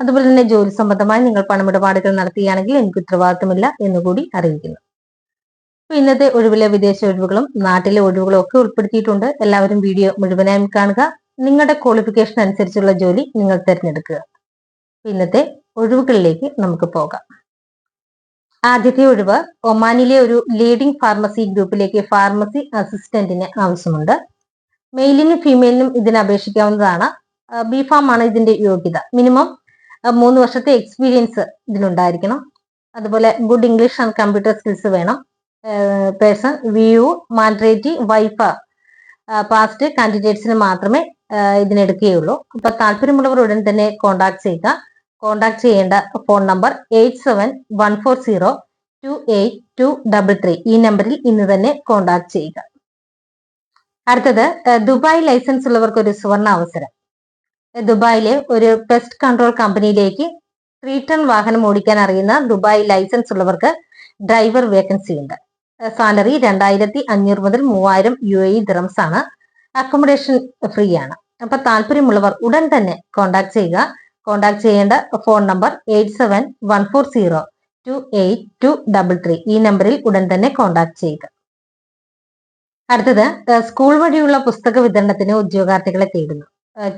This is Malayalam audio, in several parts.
അതുപോലെ തന്നെ ജോലി സംബന്ധമായി നിങ്ങൾ പണമിടപാടുകൾ നടത്തുകയാണെങ്കിൽ എനിക്ക് ഉത്തരവാദിത്തമില്ല എന്നുകൂടി അറിയിക്കുന്നു. ഇന്നത്തെ ഒഴിവിലെ വിദേശ ഒഴിവുകളും നാട്ടിലെ ഒഴിവുകളും ഒക്കെ ഉൾപ്പെടുത്തിയിട്ടുണ്ട്. എല്ലാവരും വീഡിയോ മുഴുവനായും കാണുക. നിങ്ങളുടെ ക്വാളിഫിക്കേഷൻ അനുസരിച്ചുള്ള ജോലി നിങ്ങൾ തിരഞ്ഞെടുക്കുക. ഇന്നത്തെ ഒഴിവുകളിലേക്ക് നമുക്ക് പോകാം. ആദ്യത്തെ ഒഴിവ് ഒമാനിലെ ഒരു ലീഡിംഗ് ഫാർമസി ഗ്രൂപ്പിലേക്ക് ഫാർമസി അസിസ്റ്റന്റിന് ആവശ്യമുണ്ട്. മെയിലിനും ഫീമെയിലിനും ഇതിന് അപേക്ഷിക്കാവുന്നതാണ്. ബി ഫാം ആണ് ഇതിന്റെ യോഗ്യത. മിനിമം മൂന്ന് വർഷത്തെ എക്സ്പീരിയൻസ് ഇതിലുണ്ടായിരിക്കണം. അതുപോലെ good English and computer skills വേണം. പേഴ്സൺ വ്യൂ മാൻഡ്രേറ്റി വൈഫ പാസ്റ്റ് കാൻഡിഡേറ്റ്സിന് മാത്രമേ ഇതിനെടുക്കുകയുള്ളൂ. അപ്പൊ താല്പര്യമുള്ളവർ ഉടൻ തന്നെ കോൺടാക്ട് ചെയ്യുക. കോൺടാക്ട് ചെയ്യേണ്ട phone number eight seven one four zero two eight two double three ഈ നമ്പറിൽ ഇന്ന് തന്നെ കോൺടാക്ട് ചെയ്യുക. അടുത്തത് ദുബായ് ലൈസൻസ് ഉള്ളവർക്ക് ഒരു സുവർണ അവസരം. ദുബായിലെ ഒരു പെസ്റ്റ് കൺട്രോൾ കമ്പനിയിലേക്ക് ത്രീ ടൺ വാഹനം ഓടിക്കാൻ അറിയുന്ന ദുബായ് ലൈസൻസ് ഉള്ളവർക്ക് ഡ്രൈവർ വേക്കൻസി ഉണ്ട്. സാലറി രണ്ടായിരത്തി അഞ്ഞൂറ് മുതൽ മൂവായിരം യു എ ദിറംസ് ആണ്. അക്കോമഡേഷൻ ഫ്രീ ആണ്. അപ്പൊ താല്പര്യമുള്ളവർ ഉടൻ തന്നെ കോൺടാക്ട് ചെയ്യുക. കോൺടാക്ട് ചെയ്യേണ്ട phone number eight seven one four zero two eight two double three ഈ നമ്പറിൽ ഉടൻ തന്നെ കോൺടാക്ട് ചെയ്യുക. അടുത്തത് സ്കൂൾ വഴിയുള്ള പുസ്തക വിതരണത്തിന് ഉദ്യോഗാർത്ഥികളെ തേടുന്നു.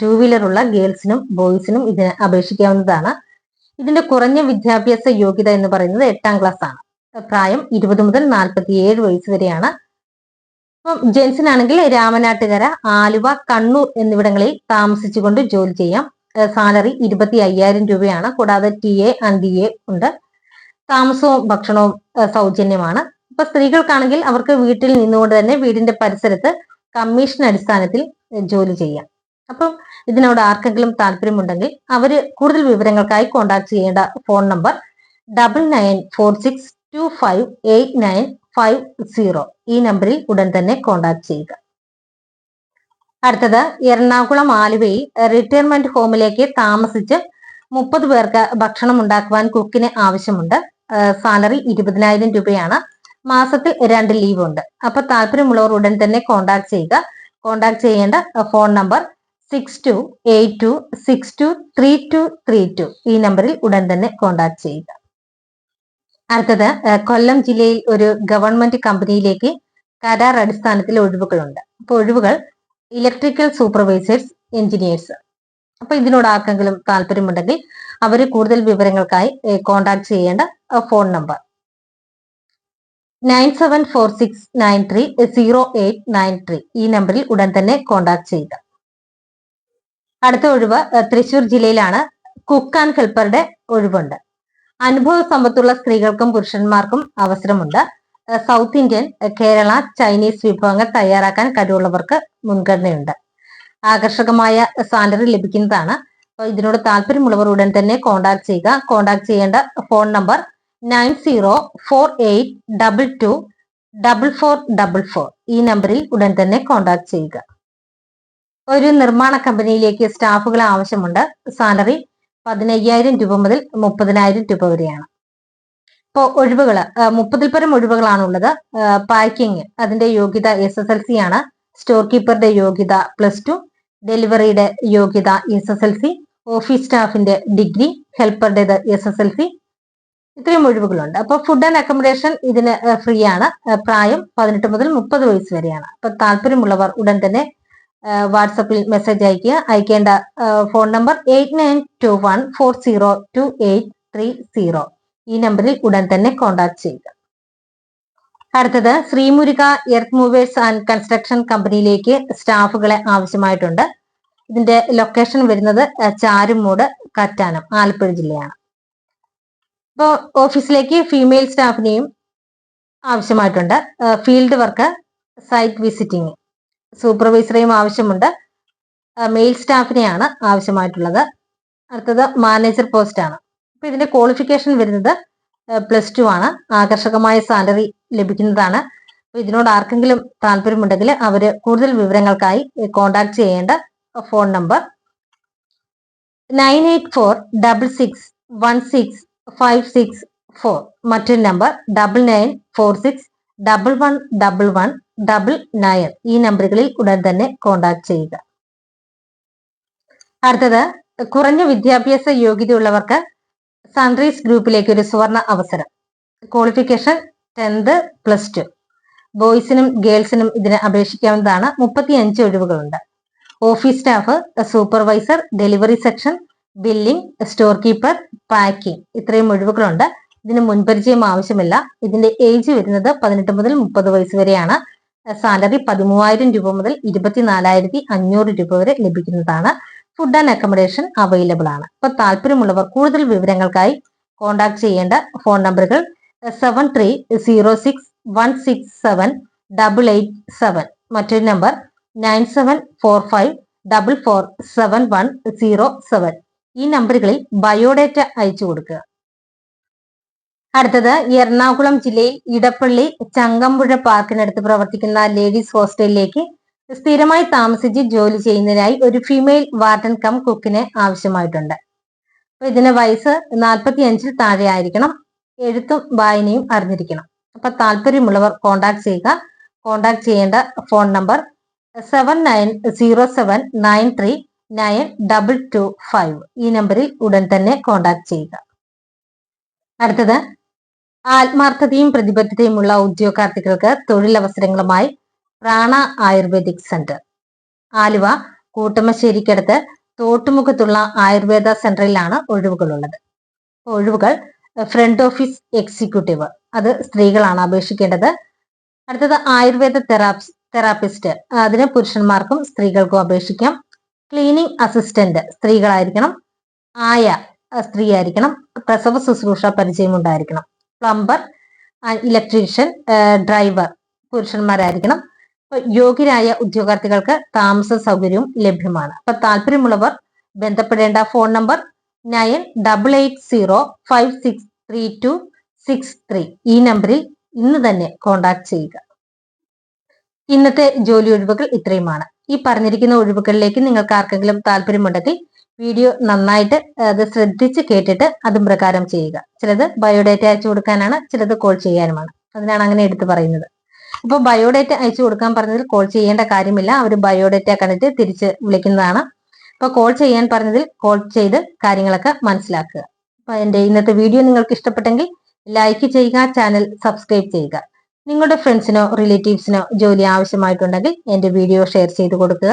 ടൂ വീലർ ഉള്ള ഗേൾസിനും ബോയ്സിനും ഇതിന് അപേക്ഷിക്കാവുന്നതാണ്. ഇതിന്റെ കുറഞ്ഞ വിദ്യാഭ്യാസ യോഗ്യത എന്ന് പറയുന്നത് എട്ടാം ക്ലാസ് ആണ് പ്രായം ഇരുപത് മുതൽ നാൽപ്പത്തി ഏഴ് വയസ്സ് വരെയാണ്. അപ്പം ജെൻസിനാണെങ്കിൽ രാമനാട്ടുകര ആലുവ കണ്ണൂർ എന്നിവിടങ്ങളിൽ താമസിച്ചുകൊണ്ട് ജോലി ചെയ്യാം. സാലറി ഇരുപത്തി അയ്യായിരം രൂപയാണ്. കൂടാതെ ടി എ ആൻഡ് എ ഉണ്ട്. താമസവും ഭക്ഷണവും സൗജന്യമാണ്. ഇപ്പൊ സ്ത്രീകൾക്കാണെങ്കിൽ അവർക്ക് വീട്ടിൽ നിന്നുകൊണ്ട് തന്നെ വീടിന്റെ പരിസരത്ത് കമ്മീഷൻ അടിസ്ഥാനത്തിൽ ജോലി ചെയ്യാം. അപ്പം ഇതിനോട് ആർക്കെങ്കിലും താല്പര്യമുണ്ടെങ്കിൽ അവർ കൂടുതൽ വിവരങ്ങൾക്കായി കോൺടാക്ട് ചെയ്യേണ്ട phone number double nine four six two five eight nine five zero ഈ നമ്പറിൽ ഉടൻ തന്നെ കോൺടാക്ട് ചെയ്യുക. അടുത്തത് എറണാകുളം ആലുവയിൽ റിട്ടയർമെന്റ് ഹോമിലേക്ക് താമസിച്ച് മുപ്പത് പേർക്ക് ഭക്ഷണം ഉണ്ടാക്കുവാൻ കുക്കിന് ആവശ്യമുണ്ട്. സാലറി ഇരുപതിനായിരം രൂപയാണ്. മാസത്തിൽ രണ്ട് ലീവ് ഉണ്ട്. അപ്പൊ താല്പര്യമുള്ളവർ ഉടൻ തന്നെ കോൺടാക്ട് ചെയ്യുക. കോൺടാക്ട് ചെയ്യേണ്ട phone number six two eight two six two three two three two ഈ നമ്പറിൽ ഉടൻ തന്നെ കോൺടാക്ട് ചെയ്യുക. അടുത്തത് കൊല്ലം ജില്ലയിൽ ഒരു ഗവൺമെന്റ് കമ്പനിയിലേക്ക് കരാർ അടിസ്ഥാനത്തിൽ ഒഴിവുകളുണ്ട്. അപ്പോൾ ഒഴിവുകൾ ഇലക്ട്രിക്കൽ സൂപ്പർവൈസേഴ്സ് എഞ്ചിനീയേഴ്സ് അപ്പൊ ഇതിനോട് ആർക്കെങ്കിലും താല്പര്യമുണ്ടെങ്കിൽ അവർ കൂടുതൽ വിവരങ്ങൾക്കായി കോൺടാക്ട് ചെയ്യേണ്ട phone number nine seven four six nine three zero eight nine three ഈ നമ്പറിൽ ഉടൻ തന്നെ കോൺടാക്ട് ചെയ്യുക. അടുത്ത ഒഴിവ് തൃശൂർ ജില്ലയിലാണ് കുക്ക് ആൻഡ് ഹെൽപ്പറുടെ ഒഴിവുണ്ട്. അനുഭവ സമ്പത്തുള്ള സ്ത്രീകൾക്കും പുരുഷന്മാർക്കും അവസരമുണ്ട്. സൗത്ത് ഇന്ത്യൻ കേരള ചൈനീസ് വിഭവങ്ങൾ തയ്യാറാക്കാൻ കഴിവുള്ളവർക്ക് മുൻഗണനയുണ്ട്. ആകർഷകമായ സാലറി ലഭിക്കുന്നതാണ്. അപ്പോൾ ഇതിനോട് താല്പര്യമുള്ളവർ ഉടൻ തന്നെ കോൺടാക്ട് ചെയ്യുക. കോൺടാക്ട് ചെയ്യേണ്ട phone number nine zero four eight double two double four double four. ഈ നമ്പറിൽ ഉടൻ തന്നെ കോൺടാക്ട് ചെയ്യുക. ഒരു നിർമ്മാണ കമ്പനിയിലേക്ക് സ്റ്റാഫുകളെ ആവശ്യമുണ്ട്. സാലറി പതിനയ്യായിരം രൂപ മുതൽ മുപ്പതിനായിരം രൂപ വരെയാണ്. ഇപ്പോൾ ഒഴിവുകൾ മുപ്പതിൽ പരം ഒഴിവുകളാണുള്ളത്. പാക്കിംഗ് അതിന്റെ യോഗ്യത എസ് എസ് എൽ സി ആണ്. സ്റ്റോർ കീപ്പറുടെ യോഗ്യത പ്ലസ് ടു. ഡെലിവറിയുടെ യോഗ്യത S S L C office സ്റ്റാഫിന്റെ degree ഹെൽപ്പറുടേത് എസ് എസ് എൽ സി ഇത്രയും ഒഴിവുകളുണ്ട്. അപ്പോൾ ഫുഡ് ആൻഡ് അക്കോമഡേഷൻ ഇതിന് ഫ്രീ ആണ്. പ്രായം പതിനെട്ട് മുതൽ മുപ്പത് വയസ്സ് വരെയാണ്. അപ്പൊ താല്പര്യമുള്ളവർ ഉടൻ തന്നെ വാട്സപ്പിൽ മെസ്സേജ് അയക്കുക അയക്കേണ്ട phone number eight nine two one four zero two eight three zero. ഈ നമ്പറിൽ ഉടൻ തന്നെ കോൺടാക്ട് ചെയ്യുക. അടുത്തത് Srimuruka earth movers and construction കമ്പനിയിലേക്ക് സ്റ്റാഫുകളെ ആവശ്യമായിട്ടുണ്ട്. ഇതിന്റെ ലൊക്കേഷൻ വരുന്നത് ചാരുമൂട് കറ്റാനം ആലപ്പുഴ ജില്ലയാണ്. ഇപ്പോൾ ഓഫീസിലേക്ക് ഫീമെയിൽ സ്റ്റാഫിനെയും ആവശ്യമായിട്ടുണ്ട്. Field work site visiting. സൂപ്പർവൈസറെയും ആവശ്യമുണ്ട്. മെയിൽ സ്റ്റാഫിനെയാണ് ആവശ്യമായിട്ടുള്ളത്. അടുത്തത് മാനേജർ പോസ്റ്റ് ആണ് അപ്പൊ ഇതിന്റെ ക്വാളിഫിക്കേഷൻ വരുന്നത് പ്ലസ് ടു ആണ്. ആകർഷകമായ സാലറി ലഭിക്കുന്നതാണ്. ഇതിനോട് ആർക്കെങ്കിലും താല്പര്യമുണ്ടെങ്കിൽ അവർ കൂടുതൽ വിവരങ്ങൾക്കായി കോൺടാക്ട് ചെയ്യേണ്ട phone number. Nine eight four double six one six five six four. മറ്റൊരു number double nine four six double one double one double nine ഈ നമ്പറുകളിൽ ഉടൻ തന്നെ കോൺടാക്ട് ചെയ്യുക. അടുത്തത് കുറഞ്ഞ വിദ്യാഭ്യാസ യോഗ്യതയുള്ളവർക്ക് സൺറൈസ് ഗ്രൂപ്പിലേക്ക് ഒരു സുവർണ അവസരം. ക്വാളിഫിക്കേഷൻ ടെൻത്ത് പ്ലസ് ടു ബോയ്സിനും ഗേൾസിനും ഇതിന് അപേക്ഷിക്കാവുന്നതാണ് മുപ്പത്തി അഞ്ച് ഒഴിവുകളുണ്ട്. Office staff supervisor delivery section billing store keeper packing ഇത്രയും ഒഴിവുകളുണ്ട്. ഇതിന് മുൻപരിചയം ആവശ്യമില്ല. ഇതിന്റെ ഏജ് വരുന്നത് പതിനെട്ട് മുതൽ മുപ്പത് വയസ്സ് വരെയാണ്. സാലറി പതിമൂവായിരം രൂപ മുതൽ ഇരുപത്തിനാലായിരത്തി അഞ്ഞൂറ് രൂപ വരെ ലഭിക്കുന്നതാണ്. ഫുഡ് ആൻഡ് അക്കോമഡേഷൻ അവൈലബിൾ ആണ്. അപ്പൊ താല്പര്യമുള്ളവർ കൂടുതൽ വിവരങ്ങൾക്കായി കോൺടാക്ട് ചെയ്യേണ്ട ഫോൺ നമ്പറുകൾ seven three zero six one six seven double eight seven മറ്റൊരു number nine seven four five double four seven one zero seven ഈ നമ്പറുകളിൽ ബയോഡേറ്റ അയച്ചു കൊടുക്കുക. അടുത്തത് എറണാകുളം ജില്ലയിൽ ഇടപ്പള്ളി ചങ്കമ്പുഴ പാർക്കിനടുത്ത് പ്രവർത്തിക്കുന്ന ലേഡീസ് ഹോസ്റ്റലിലേക്ക് സ്ഥിരമായി താമസിച്ച് ജോലി ചെയ്യുന്നതിനായി ഒരു ഫീമെയിൽ വാർഡൻ കം കുക്കിനെ ആവശ്യമായിട്ടുണ്ട്. അപ്പൊ ഇതിന് വയസ്സ് നാൽപ്പത്തി അഞ്ചിൽ താഴെ ആയിരിക്കണം. എഴുത്തും വായനയും അറിഞ്ഞിരിക്കണം. അപ്പൊ താല്പര്യമുള്ളവർ കോണ്ടാക്ട് ചെയ്യുക. കോണ്ടാക്ട് ചെയ്യേണ്ട phone number seven nine zero seven nine three nine double two five ഈ നമ്പറിൽ ഉടൻ തന്നെ കോണ്ടാക്ട് ചെയ്യുക. അടുത്തത് ആത്മാർത്ഥതയും പ്രതിബദ്ധതയുമുള്ള ഉദ്യോഗാർത്ഥികൾക്ക് തൊഴിലവസരങ്ങളുമായി പ്രാണ ആയുർവേദിക് സെന്റർ. ആലുവ കൂട്ടമശ്ശേരിക്കടുത്ത് തോട്ടുമുഖത്തുള്ള ആയുർവേദ സെന്ററിലാണ് ഒഴിവുകളുള്ളത്. ഒഴിവുകൾ ഫ്രണ്ട് ഓഫീസ് എക്സിക്യൂട്ടീവ്. അത് സ്ത്രീകളാണ് അപേക്ഷിക്കേണ്ടത്. അടുത്തത് ആയുർവേദ തെറാപ്സ് തെറാപ്പിസ്റ്റ്. അതിന് പുരുഷന്മാർക്കും സ്ത്രീകൾക്കും അപേക്ഷിക്കാം. ക്ലീനിങ് അസിസ്റ്റന്റ് സ്ത്രീകളായിരിക്കണം. ആയ സ്ത്രീ ആയിരിക്കണം പ്രസവ ശുശ്രൂഷ പരിചയം ഉണ്ടായിരിക്കണം പ്ലംബർ ഇലക്ട്രീഷ്യൻ ഡ്രൈവർ പുരുഷന്മാരായിരിക്കണം. യോഗ്യരായ ഉദ്യോഗാർത്ഥികൾക്ക് താമസ സൗകര്യവും ലഭ്യമാണ്. അപ്പൊ താല്പര്യമുള്ളവർ ബന്ധപ്പെടേണ്ട phone number nine double eight zero five six three two six three. ഈ നമ്പറിൽ ഇന്ന് തന്നെ കോൺടാക്ട് ചെയ്യുക. ഇന്നത്തെ ജോലി ഒഴിവുകൾ ഇത്രയുമാണ്. ഈ പറഞ്ഞിരിക്കുന്ന ഒഴിവുകളിലേക്ക് നിങ്ങൾക്ക് ആർക്കെങ്കിലും താല്പര്യമുണ്ടെങ്കിൽ വീഡിയോ നന്നായിട്ട് അത് ശ്രദ്ധിച്ച് കേട്ടിട്ട് അതും പ്രകാരം ചെയ്യുക. ചിലത് ബയോഡേറ്റ അയച്ചു കൊടുക്കാനാണ് ചിലത് കോൾ ചെയ്യാനുമാണ്. അതിനാണ് അങ്ങനെ എടുത്തു പറയുന്നത്. അപ്പോൾ ബയോഡേറ്റ അയച്ചു കൊടുക്കാൻ പറഞ്ഞതിൽ കോൾ ചെയ്യേണ്ട കാര്യമില്ല. അവർ ബയോഡേറ്റ കണ്ടിട്ട് തിരിച്ച് വിളിക്കുന്നതാണ്. അപ്പൊ കോൾ ചെയ്യാൻ പറഞ്ഞതിൽ കോൾ ചെയ്ത് കാര്യങ്ങളൊക്കെ മനസ്സിലാക്കുക. അപ്പൊ എന്റെ ഇന്നത്തെ വീഡിയോ നിങ്ങൾക്ക് ഇഷ്ടപ്പെട്ടെങ്കിൽ ലൈക്ക് ചെയ്യുക ചാനൽ സബ്സ്ക്രൈബ് ചെയ്യുക. നിങ്ങളുടെ ഫ്രണ്ട്സിനോ റിലേറ്റീവ്സിനോ ജോലി ആവശ്യമായിട്ടുണ്ടെങ്കിൽ എന്റെ വീഡിയോ ഷെയർ ചെയ്ത് കൊടുക്കുക.